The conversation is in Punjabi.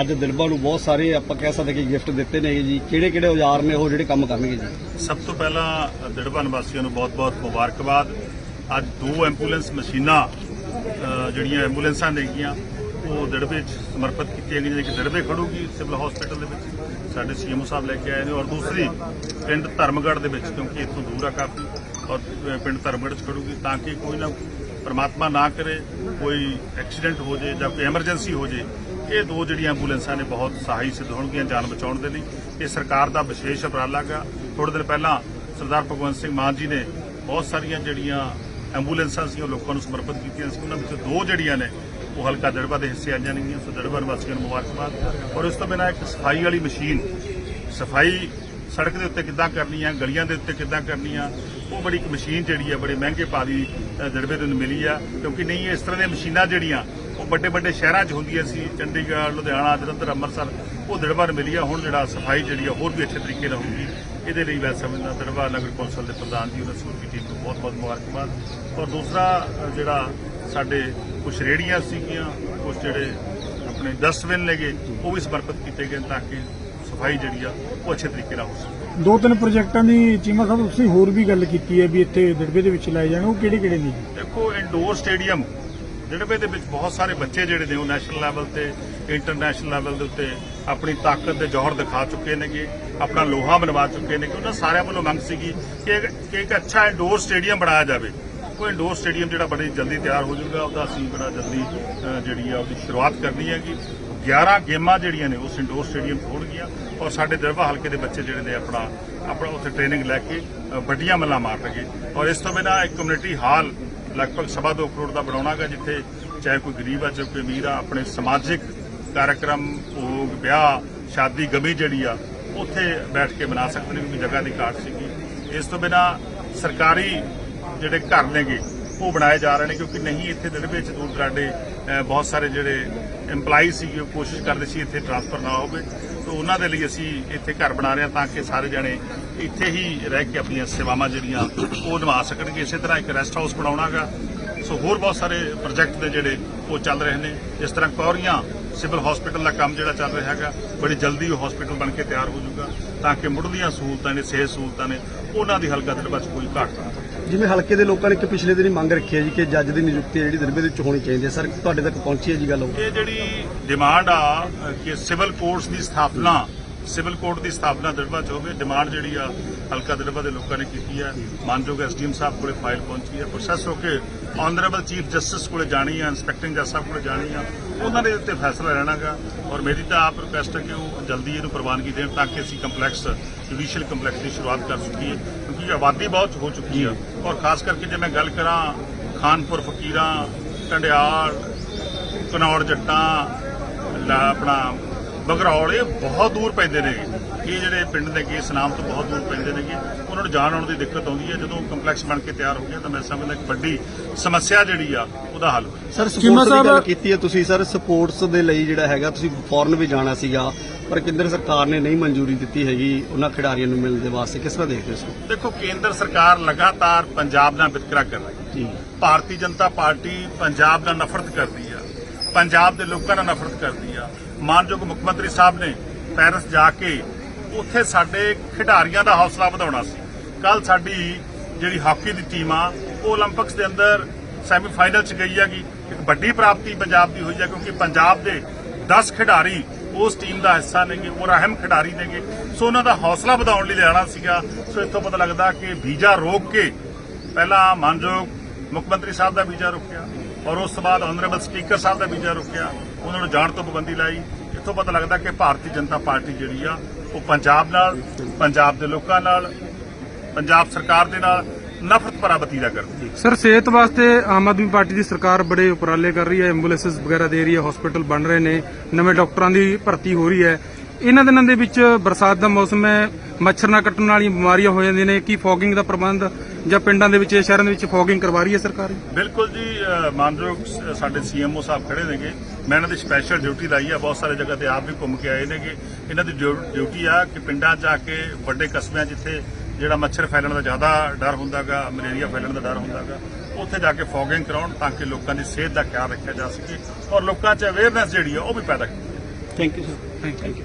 ਅੱਜ ਦਿਲਬਾ ਨੂੰ ਬਹੁਤ ਸਾਰੇ ਆਪਾਂ ਕਹਿ ਸਕਦੇ ਕਿ ਗਿਫਟ ਦਿੱਤੇ ਨੇ ਜੀ। ਕਿਹੜੇ ਕਿਹੜੇ ਔਜ਼ਾਰ ਨੇ ਉਹ ਜਿਹੜੇ ਕੰਮ ਕਰਨਗੇ ਜੀ? ਸਭ ਤੋਂ ਪਹਿਲਾਂ ਦਿੜਬਾ ਨਿਵਾਸੀਆਂ ਨੂੰ ਬਹੁਤ-ਬਹੁਤ ਮੁਬਾਰਕਬਾਦ। ਅੱਜ ਦੋ ਐਂਬੂਲੈਂਸ ਮਸ਼ੀਨਾਂ ਜਿਹੜੀਆਂ ਐਂਬੂਲੈਂਸਾਂ ਨੇਗੀਆਂ ਉਹ ਦਿੜਬੇ 'ਚ ਸਮਰਪਿਤ ਕੀਤੀਆਂ ਗਈਆਂ ਇੱਕ ਦਿੜਬੇ ਖੜੂਗੀ ਸਿਵਲ ਹਸਪੀਟਲ ਦੇ ਵਿੱਚ, ਸਾਡੇ ਸੀਐਮਓ ਸਾਹਿਬ ਲੈ ਕੇ ਆਏ ਨੇ। ਔਰ ਦੂਸਰੀ, ਪਿੰਡ ਧਰਮਗੜ੍ਹ ਦੇ ਵਿੱਚ, ਕਿਉਂਕਿ ਇੱਥੋਂ ਦੂਰ ਆ ਕਾਫੀ, ਔਰ ਪਿੰਡ ਧਰਮਗੜ੍ਹ 'ਚ ਖੜੂਗੀ, ਤਾਂ ਕਿ ਕੋਈ ਨਾ ਪਰਮਾਤਮਾ ਨਾ ਕਰੇ, ਕੋਈ ਐਕਸੀਡੈਂਟ ਹੋ ਜੇ ਜਾਂ ਕੋਈ ਐਮਰਜੈਂਸੀ ਹੋ ਜੇ, ਇਹ ਦੋ ਜਿਹੜੀਆਂ ਐਂਬੂਲੈਂਸਾਂ ਨੇ ਬਹੁਤ ਸਹਾਈ ਸਿੱਧ ਹੋਣਗੀਆਂ ਜਾਨ ਬਚਾਉਣ ਦੇ ਲਈ। ਇਹ ਸਰਕਾਰ ਦਾ ਵਿਸ਼ੇਸ਼ ਉਪਰਾਲਾ ਗਾ ਥੋੜੇ ਦਿਨ ਪਹਿਲਾਂ ਸਰਦਾਰ ਭਗਵੰਤ ਸਿੰਘ ਮਾਨ ਜੀ ਨੇ ਬਹੁਤ ਸਾਰੀਆਂ ਜਿਹੜੀਆਂ ਐਂਬੂਲੈਂਸਾਂ ਸੀ, ਉਹ ਲੋਕਾਂ ਨੂੰ ਸਮਰਪਿਤ ਕੀਤੀਆਂ ਸੀ। ਉਹਨਾਂ ਵਿੱਚੋਂ ਦੋ ਜਿਹੜੀਆਂ ਨੇ, ਉਹ ਹਲਕਾ ਦੜਬਾ ਦੇ ਹਿੱਸੇ ਆਈਆਂ ਨੇਗੀਆਂ। ਸੋ ਦੜਬਾ ਨਿਵਾਸੀਆਂ ਨੂੰ ਮੁਬਾਰਕਬਾਦ। ਔਰ ਇਸ ਤੋਂ ਬਿਨਾਂ ਇੱਕ ਸਫ਼ਾਈ ਵਾਲੀ ਮਸ਼ੀਨ, ਸਫ਼ਾਈ ਸੜਕ ਦੇ ਉੱਤੇ ਕਿੱਦਾਂ ਕਰਨੀ ਆ ਗਲੀਆਂ ਦੇ ਉੱਤੇ ਕਿੱਦਾਂ ਕਰਨੀ ਆ ਉਹ ਬੜੀ ਇੱਕ ਮਸ਼ੀਨ ਜਿਹੜੀ ਆ ਬੜੇ ਮਹਿੰਗੇ ਪਾ ਦੀ ਅ, ਦੜਬੇ ਤੋਂ ਮਿਲੀ ਆ ਕਿਉਂਕਿ ਨਹੀਂ ਇਸ ਤਰ੍ਹਾਂ ਦੀਆਂ ਮਸ਼ੀਨਾਂ ਜਿਹੜੀਆਂ ਉਹ ਵੱਡੇ ਵੱਡੇ ਸ਼ਹਿਰਾਂ 'ਚ ਹੁੰਦੀਆਂ ਸੀ ਚੰਡੀਗੜ੍ਹ ਲੁਧਿਆਣਾ ਜਲੰਧਰ ਅੰਮ੍ਰਿਤਸਰ ਉਹ ਦੜਬਾ ਨੂੰ ਮਿਲੀ ਆ ਹੁਣ ਜਿਹੜਾ ਸਫ਼ਾਈ ਜਿਹੜੀ ਆ ਹੋਰ ਵੀ ਅੱਛੇ ਤਰੀਕੇ ਨਾਲ ਹੋਊਗੀ। ਇਹਦੇ ਲਈ ਮੈਂ ਸਮਝਦਾ ਦੜਬਾ ਨਗਰ ਕੌਂਸਲ ਦੇ ਪ੍ਰਧਾਨ ਜੀ ਉਹਨਾਂ ਸਮੂਹ ਟੀਮ ਨੂੰ ਬਹੁਤ ਬਹੁਤ ਮੁਬਾਰਕਬਾਦ। ਔਰ ਦੂਸਰਾ ਜਿਹੜਾ ਸਾਡੇ ਕੁਝ ਰੇੜੀਆਂ ਸੀਗੀਆਂ ਕੁਝ ਜਿਹੜੇ ਆਪਣੇ ਡਸਟਬਿਨ ਲਗੇ ਉਹ ਵੀ ਸਮਰਪਿਤ ਕੀਤੇ ਗਏ ਤਾਂ ਕਿ ਸਫ਼ਾਈ ਜਿਹੜੀ ਆ ਉਹ ਅੱਛੇ ਤਰੀਕੇ ਨਾਲ ਹੋ ਸਕੇ। ਦੋ ਤਿੰਨ ਪ੍ਰੋਜੈਕਟਾਂ ਦੀ ਚੀਮਾ ਸਾਹਿਬ ਤੁਸੀਂ ਹੋਰ ਵੀ ਗੱਲ ਕੀਤੀ ਹੈ ਵੀ ਇੱਥੇ ਦਿੜਬੇ ਦੇ ਵਿੱਚ ਲਾਏ ਜਾਣ ਉਹ ਕਿਹੜੇ ਕਿਹੜੇ ਨੇ? ਦੇਖੋ ਇੰਡੋਰ ਸਟੇਡੀਅਮ ਜਿਹੜੇ ਦੇ ਵਿੱਚ ਬਹੁਤ ਸਾਰੇ ਬੱਚੇ ਜਿਹੜੇ ਨੇ ਉਹ ਨੈਸ਼ਨਲ ਲੈਵਲ ਤੇ ਇੰਟਰਨੈਸ਼ਨਲ ਲੈਵਲ ਦੇ ਉੱਤੇ ਆਪਣੀ ਤਾਕਤ ਦੇ ਜੌਹਰ ਦਿਖਾ ਚੁੱਕੇ ਨੇਗੇ ਆਪਣਾ ਲੋਹਾ ਬਣਵਾ ਚੁੱਕੇ ਨੇ ਕਿ ਉਹਨਾਂ ਸਾਰਿਆਂ ਵੱਲੋਂ ਮੰਗ ਸੀਗੀ ਕਿ ਇੱਕ- ਕਿ ਇੱਕ ਅੱਛਾ ਇੰਡੋਰ ਸਟੇਡੀਅਮ ਬਣਾਇਆ ਜਾਵੇ। ਉਹ ਇੰਡੋਰ ਸਟੇਡੀਅਮ ਜਿਹੜਾ ਬੜੀ ਜਲਦੀ ਤਿਆਰ ਹੋ ਜਾਊਗਾ ਉਹਦਾ ਅਸੀਂ ਬੜਾ ਜਲਦੀ ਜਿਹੜੀ ਆ ਉਹਦੀ ਸ਼ੁਰੂਆਤ ਕਰਨੀ ਹੈਗੀ। 11 ਗੇਮਾਂ ਜਿਹੜੀਆਂ ਨੇ, ਉਸ ਇੰਡੋਰ ਸਟੇਡੀਅਮ 'ਚ ਹੋਣਗੀਆਂ ਔਰ ਸਾਡੇ ਦਰਬਾ ਹਲਕੇ ਦੇ ਬੱਚੇ ਜਿਹੜੇ ਨੇ ਆਪਣਾ ਆਪਣਾ ਉੱਥੇ ਟ੍ਰੇਨਿੰਗ ਲੈ ਕੇ ਵੱਡੀਆਂ ਮੱਲਾਂ ਮਾਰਨਗੇ ਔਰ ਇਸ ਤੋਂ ਬਿਨਾਂ ਇੱਕ ਕਮਿਊਨਿਟੀ ਹਾਲ ਲਗਭਗ ਸਵਾ ਦੋ ਕਰੋੜ ਦਾ ਬਣਾਉਣਾਗਾ, ਜਿੱਥੇ ਚਾਹੇ ਕੋਈ ਗਰੀਬ ਆ, ਚਾਹੇ ਕੋਈ ਅਮੀਰ ਆ, ਆਪਣੇ ਸਮਾਜਿਕ ਕਾਰਜਕ੍ਰਮ ਭੋਗ, ਵਿਆਹ, ਸ਼ਾਦੀ, ਗਮੀ ਜਿਹੜੀ ਆ, ਉੱਥੇ ਬੈਠ ਕੇ ਬਣਾ ਸਕਦੇ ਨੇ ਕਿਉਂਕਿ ਜਗ੍ਹਾ ਦੀ ਘਾਟ ਸੀਗੀ। ਇਸ ਤੋਂ ਬਿਨਾ ਸਰਕਾਰੀ ਜਿਹੜੇ ਘਰ ਨੇਗੇ ਉਹ ਬਣਾਏ ਜਾ ਰਹੇ ਨੇ, ਕਿਉਂਕਿ ਨਹੀਂ, ਇੱਥੇ ਦਿਨ ਵਿੱਚ ਦੂਰ ਦਰਾਡੇ ਬਹੁਤ ਸਾਰੇ ਜਿਹੜੇ EMPLOYEE ਸੀਗੇ, ਉਹ ਕੋਸ਼ਿਸ਼ ਕਰਦੇ ਸੀ ਇੱਥੇ ਟ੍ਰਾਂਸਫਰ ਨਾ ਹੋਵੇ। ਤਾਂ ਉਹਨਾਂ ਦੇ ਲਈ ਅਸੀਂ ਇੱਥੇ ਘਰ ਬਣਾ ਰਹੇ ਹਾਂ ਤਾਂ ਕਿ ਸਾਰੇ ਜਣੇ ਇੱਥੇ ਹੀ ਰਹਿ ਕੇ ਆਪਣੀਆਂ ਸੇਵਾਵਾਂ ਜਿਹੜੀਆਂ ਉਹ ਨਿਭਾ ਸਕਣਗੇ। ਇਸੇ ਤਰ੍ਹਾਂ ਇੱਕ ਰੈਸਟ ਹਾਊਸ ਬਣਾਉਣਾਗਾ। ਸੋ ਹੋਰ ਬਹੁਤ ਸਾਰੇ ਪ੍ਰੋਜੈਕਟ ਨੇ ਜਿਹੜੇ ਉਹ ਚੱਲ ਰਹੇ ਨੇ। ਇਸ ਤਰ੍ਹਾਂ ਕੌਰੀਆਂ ਸਿਵਲ ਹਸਪੀਟਲ ਦਾ ਕੰਮ ਜਿਹੜਾ ਚੱਲ ਰਿਹਾ ਹੈਗਾ, ਬੜੀ ਜਲਦੀ ਉਹ ਹਸਪੀਟਲ ਬਣ ਕੇ ਤਿਆਰ ਹੋ ਜਾਊਗਾ ਤਾਂ ਕਿ ਮੁੱਢਲੀਆਂ ਸਹੂਲਤਾਂ ਨੇ, ਸਿਹਤ ਸਹੂਲਤਾਂ ਨੇ, ਉਹਨਾਂ ਦੀ ਹਲਕਾ ਦੇ ਵਿੱਚ ਕੋਈ ਘਾਟ ਨਾ ਆਵੇ ਜਿਵੇਂ ਹਲਕੇ ਦੇ ਲੋਕਾਂ ਨੇ ਇੱਕ ਪਿਛਲੇ ਦਿਨ ਹੀ ਮੰਗ ਰੱਖੀ ਹੈ ਜੀ ਕਿ ਜੱਜ ਦੀ ਨਿਯੁਕਤੀ ਜਿਹੜੀ ਦਰਬੇ ਦੇ ਵਿੱਚ ਹੋਣੀ ਚਾਹੀਦੀ ਹੈ। ਸਰ, ਤੁਹਾਡੇ ਤੱਕ ਪਹੁੰਚੀ ਹੈ ਜੀ ਗੱਲ ਉਹ? ਇਹ ਜਿਹੜੀ ਡਿਮਾਂਡ ਆ, ਕਿ ਸਿਵਲ ਕੋਰਟਸ ਦੀ ਸਥਾਪਨਾ, ਸਿਵਲ ਕੋਰਟ ਦੀ ਸਥਾਪਨਾ ਦਰਬਾ ਚ ਹੋਵੇ ਡਿਮਾਂਡ ਜਿਹੜੀ ਆ, ਹਲਕਾ ਦਰਬਾ ਦੇ ਲੋਕਾਂ ਨੇ ਕੀਤੀ ਹੈ। ਮਾਨਯੋਗ ਐਸਡੀਐਮ ਸਾਹਿਬ ਕੋਲੇ ਫਾਈਲ ਪਹੁੰਚੀ ਹੈ। ਪ੍ਰੋਸੈਸ ਹੋ ਕੇ ਆਨਰੇਬਲ ਚੀਫ ਜਸਟਿਸ ਕੋਲੇ ਜਾਣੀ ਆ ਇੰਸਪੈਕਟਿੰਗ ਜੱਜ ਸਾਹਿਬ ਕੋਲੇ ਜਾਣੀ ਆ, ਉਹਨਾਂ ਦੇ ਉੱਤੇ ਫੈਸਲਾ ਰਹਿਣਾਗਾ ਔਰ ਮੇਰੀ ਤਾਂ ਆਪ ਰਿਕੁਐਸਟ ਹੈ ਕਿ ਉਹ ਜਲਦੀ ਇਹਨੂੰ ਪ੍ਰਵਾਨਗੀ ਦੇਣ, ਤਾਂ ਕਿ ਅਸੀਂ ਕੰਪਲੈਕਸ ਜੁਡੀਸ਼ੀਅਲ ਕੰਪਲੈਕਸ ਦੀ ਸ਼ੁਰੂਆਤ ਕਰ ਸਕੀਏ। ਕਿਉਂਕਿ ਆਬਾਦੀ ਬਹੁਤ ਹੋ ਚੁੱਕੀ ਆ ਔਰ ਖਾਸ ਕਰਕੇ ਜੇ ਮੈਂ ਗੱਲ ਕਰਾਂ ਖਾਨਪੁਰ ਫਕੀਰਾਂ ਟੰਡਿਆਲ ਕਨੌੜ ਜੱਟਾਂ ਆਪਣਾ ਬਗਰੌਲ ਇਹ ਬਹੁਤ ਦੂਰ ਪੈਂਦੇ ਨੇ। ਇਹ ਜਿਹੜੇ ਪਿੰਡ ਨੇ ਕਿ ਨਾਮ ਤੋਂ ਬਹੁਤ ਦੂਰ ਪੈਂਦੇ ਨੇਗੇ ਉਹਨਾਂ ਨੂੰ ਜਾਣ ਆਉਣ ਦੀ ਦਿੱਕਤ ਆਉਂਦੀ ਹੈ। ਜਦੋਂ ਕੰਪਲੈਕਸ ਬਣ ਕੇ ਤਿਆਰ ਹੋ ਗਿਆ ਤਾਂ ਮੈਂ ਸਮਝਦਾ ਇੱਕ ਵੱਡੀ ਸਮੱਸਿਆ ਜਿਹੜੀ ਆ ਉਹਦਾ ਹੱਲ ਹੋ ਸਰ ਸਪੋਰਟਸ ਦੀ ਸਾਹਿਬ- ਗੱਲ ਕੀਤੀ ਹੈ ਤੁਸੀਂ ਸਰ ਸਪੋਰਟਸ ਦੇ ਲਈ ਜਿਹੜਾ ਹੈਗਾ ਤੁਸੀਂ ਫੋਰਨ ਵੀ ਜਾਣਾ ਸੀਗਾ ਪਰ ਕੇਂਦਰ ਸਰਕਾਰ ਨੇ ਨਹੀਂ ਮਨਜ਼ੂਰੀ ਦਿੱਤੀ ਹੈਗੀ ਉਹਨਾਂ ਖਿਡਾਰੀਆਂ ਨੂੰ ਮਿਲਣ ਦੇ ਵਾਸਤੇ। ਕਿਸ ਤਰ੍ਹਾਂ ਦੇਖਦੇ ਹੋ ਨੂੰ? ਦੇਖੋ ਕੇਂਦਰ ਸਰਕਾਰ ਲਗਾਤਾਰ ਪੰਜਾਬ ਨਾਲ ਵਿਤਕਰਾ ਕਰ ਰਹੀ ਹੈ। ਜੀ। ਭਾਰਤੀ ਜਨਤਾ ਪਾਰਟੀ ਪੰਜਾਬ ਨਾਲ ਨਫ਼ਰਤ ਕਰਦੀ ਆ। ਪੰਜਾਬ ਦੇ ਲੋਕਾਂ ਨਾਲ ਨਫ਼ਰਤ ਕਰਦੀ ਆ। ਮਾਨਯੋਗ ਮੁੱਖ ਮੰਤਰੀ ਸਾਹਿਬ ਨੇ ਪੈਰਿਸ ਜਾ ਕੇ ਉੱਥੇ ਸਾਡੇ ਖਿਡਾਰੀਆਂ ਦਾ ਹੌਸਲਾ ਵਧਾਉਣਾ ਸੀ। ਕੱਲ ਸਾਡੀ ਜਿਹੜੀ ਹਾਕੀ ਦੀ ਟੀਮ ਆ, ਉਹ 올림픽ਸ ਦੇ ਅੰਦਰ ਸੈਮੀਫਾਈਨਲ ਚ ਗਈ ਹੈਗੀ। ਇੱਕ ਵੱਡੀ ਪ੍ਰਾਪਤੀ ਪੰਜਾਬ ਦੀ ਹੋਈ ਹੈ ਕਿਉਂਕਿ ਪੰਜਾਬ ਦੇ 10 ਖਿਡਾਰੀ ਉਸ ਟੀਮ ਦਾ ਹਿੱਸਾ ਨੇਗੇ ਉਹ ਰਹਿਮ ਖਿਡਾਰੀ ਨੇਗੇ। ਸੋ ਉਹਨਾਂ ਦਾ ਹੌਸਲਾ ਵਧਾਉਣ ਲਈ ਲੈਣਾ ਸੀਗਾ। ਸੋ ਇੱਥੋਂ ਪਤਾ ਲੱਗਦਾ ਕਿ ਵੀਜ਼ਾ ਰੋਕ ਕੇ ਪਹਿਲਾਂ ਮਾਨਯੋਗ ਮੁੱਖ ਮੰਤਰੀ ਸਾਹਿਬ ਦਾ ਵੀਜ਼ਾ ਰੁਕਿਆ। ਔਰ ਉਸ ਤੋਂ ਬਾਅਦ ਆਨਰੇਬਲ ਸਪੀਕਰ ਸਾਹਿਬ ਦਾ ਵੀਜ਼ਾ ਰੁਕਿਆ। ਉਹਨਾਂ ਨੂੰ ਜਾਣ ਤੋਂ ਪਾਬੰਦੀ ਲਾਈ। ਇੱਥੋਂ ਪਤਾ ਲੱਗਦਾ ਕਿ ਭਾਰਤੀ ਜਨਤਾ ਪਾਰਟੀ ਜਿਹੜੀ ਆ, ਉਹ ਪੰਜਾਬ ਨਾਲ, ਪੰਜਾਬ ਦੇ ਲੋਕਾਂ ਨਾਲ, ਪੰਜਾਬ ਸਰਕਾਰ ਦੇ ਨਾਲ ਨਫ਼ਰਤ ਭਰਾ ਵਤੀਰਾ ਕਰਦੀ ਸਰ, ਸਿਹਤ ਵਾਸਤੇ ਆਮ ਆਦਮੀ ਪਾਰਟੀ ਦੀ ਸਰਕਾਰ ਬੜੇ ਉਪਰਾਲੇ ਕਰ ਰਹੀ ਹੈ। ਐਂਬੂਲੈਂਸਸ ਵਗੈਰਾ ਦੇ ਰਹੀ ਹੈ, ਹਸਪੀਟਲ ਬਣ ਰਹੇ ਨੇ। ਨਵੇਂ ਡਾਕਟਰਾਂ ਦੀ ਭਰਤੀ ਹੋ ਰਹੀ ਹੈ। ਇਹਨਾਂ ਦਿਨਾਂ ਦੇ ਵਿੱਚ ਬਰਸਾਤ ਦਾ ਮੌਸਮ ਹੈ ਮੱਛਰ ਨਾਲ ਕੱਟਣ ਵਾਲੀਆਂ ਬਿਮਾਰੀਆਂ ਹੋ ਜਾਂਦੀਆਂ ਨੇ ਕੀ ਫੌਗਿੰਗ ਦਾ ਪ੍ਰਬੰਧ ਜਾਂ ਪਿੰਡਾਂ ਦੇ ਵਿੱਚ ਸ਼ਹਿਰਾਂ ਦੇ ਵਿੱਚ ਫੌਗਿੰਗ ਕਰਵਾ ਰਹੀ ਹੈ ਸਰਕਾਰ? ਬਿਲਕੁਲ ਜੀ ਮਾਨਯੋਗ ਸਾਡੇ ਸੀਐਮਓ ਸਾਹਿਬ ਖੜੇ ਨੇਗੇ। ਮੈਂ ਇਹਨਾਂ ਦੀ ਸਪੈਸ਼ਲ ਡਿਊਟੀ ਲਾਈ ਆ ਬਹੁਤ ਸਾਰੇ ਜਗ੍ਹਾ ਤੇ ਆਪ ਵੀ ਘੁੰਮ ਕੇ ਆਏ ਨੇਗੇ। ਇਹਨਾਂ ਦੀ ਡਿਊ- ਡਿਊਟੀ ਆ ਕਿ ਪਿੰਡਾਂ 'ਚ ਜਾ ਕੇ ਵੱਡੇ ਕਸਬਿਆਂ ਜਿੱਥੇ ਜਿਹੜਾ ਮੱਛਰ ਫੈਲਣ ਦਾ ਜ਼ਿਆਦਾ ਡਰ ਹੁੰਦਾਗਾ ਮਲੇਰੀਆ ਫੈਲਣ ਦਾ ਡਰ ਹੁੰਦਾਗਾ ਉੱਥੇ ਜਾ ਕੇ ਫੌਗਿੰਗ ਕਰਾਉਣ ਤਾਂ ਕਿ ਲੋਕਾਂ ਦੀ ਸਿਹਤ ਦਾ ਖਿਆਲ ਰੱਖਿਆ ਜਾ ਸਕੇ ਔਰ ਲੋਕਾਂ 'ਚ ਅਵੇਅਰਨੈਸ ਜਿਹੜੀ ਆ ਉਹ ਵੀ ਪੈਦਾ ਕੀਤੀ thank you sir thank you